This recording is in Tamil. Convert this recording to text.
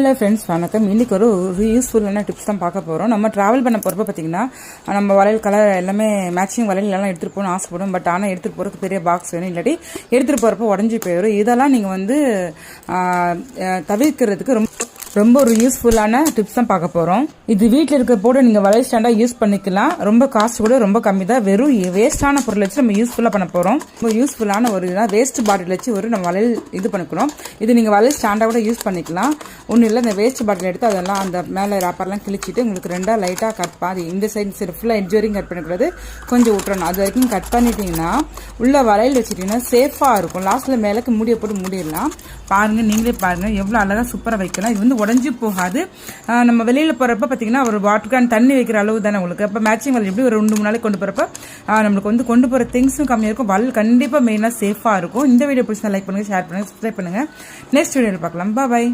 ஹலோ ஃப்ரெண்ட்ஸ் வணக்கம். இன்னைக்கு ஒரு ஒரு யூஸ்ஃபுல்லான டிப்ஸ் தான் பார்க்க போகிறோம் நம்ம ட்ராவல் பண்ண போகிறப்ப பார்த்தீங்கன்னா நம்ம வளையல் கலர் எல்லாமே மேட்சிங் வளையல் எல்லாம் எடுத்துகிட்டு போகணும்னு ஆசைப்படும் பட் ஆனால் எடுத்துகிட்டு போகிறதுக்கு பெரிய பாக்ஸ் வேணும். இல்லாட்டி எடுத்துகிட்டு போகிறப்ப உடஞ்சி போயிடும் இதெல்லாம் நீங்கள் வந்து தவிர்க்கிறதுக்கு ரொம்ப ரொம்ப ஒரு யூஸ்ஃபுல்லான டிப்ஸ் தான் பார்க்க போகிறோம் இது வீட்டில் இருக்க போட நீங்கள் வளையல் ஸ்டாண்டாக யூஸ் பண்ணிக்கலாம். ரொம்ப காஸ்ட் கூட ரொம்ப கம்மி தான். வெறும் வேஸ்ட்டான பொருள் வச்சு நம்ம யூஸ்ஃபுல்லாக பண்ண போகிறோம் ரொம்ப யூஸ்ஃபுல்லான ஒரு இதுதான் வேஸ்ட் பாட்டில் வச்சு ஒரு நம்ம வளையல் இது பண்ணிக்கிறோம். இது நீங்கள் வளையல் ஸ்டாண்டாக கூட யூஸ் பண்ணிக்கலாம். ஒன்றும் இல்லை இந்த வேஸ்ட் பாட்டில் எடுத்து அதெல்லாம் அந்த மேலே ராப்பர்லாம் கிழிச்சிட்டு உங்களுக்கு ரெண்டாக லைட்டாக கட் பண்ணி இந்த சைடு சைடு ஃபுல்லாக எட்ஜ் வரைக்கும் கட் பண்ணக்கூடாது கொஞ்சம் விட்டுறணும் அது வரைக்கும் கட் பண்ணிட்டீங்கன்னா உள்ள வளையல் வச்சுட்டிங்கன்னா சேஃபாக இருக்கும். லாஸ்ட்டில் மேலே மூடியை போட்டு மூடிடலாம். பாருங்கள் நீங்களே பாருங்கள் எவ்வளோ அழகாக சூப்பராக வைக்கலாம். இது வந்து உடஞ்சி போகாது. நம்ம வெளியில் போகிறப்ப பார்த்தீங்கன்னா ஒரு வாட்டர் கேன் தண்ணி வைக்கிற அளவு தானே உங்களுக்கு. அப்போ மேட்சிங் வலையில் எப்படி ஒரு ரெண்டு மூணு நாளைக்கு கொண்டு போகிறப்ப நம்மளுக்கு வந்து கொண்டு போகிற திங்ஸும் கம்மியாக இருக்கும். வல் கண்டிப்பாக மெயினாக சேஃபாக இருக்கும். இந்த வீடியோ பிடிச்சா லைக் பண்ணுங்கள் ஷேர் பண்ணுங்கள் சப்ஸ்கிரைப் பண்ணுங்கள் நெக்ஸ்ட் வீடியோவில் பார்க்கலாம். பாய்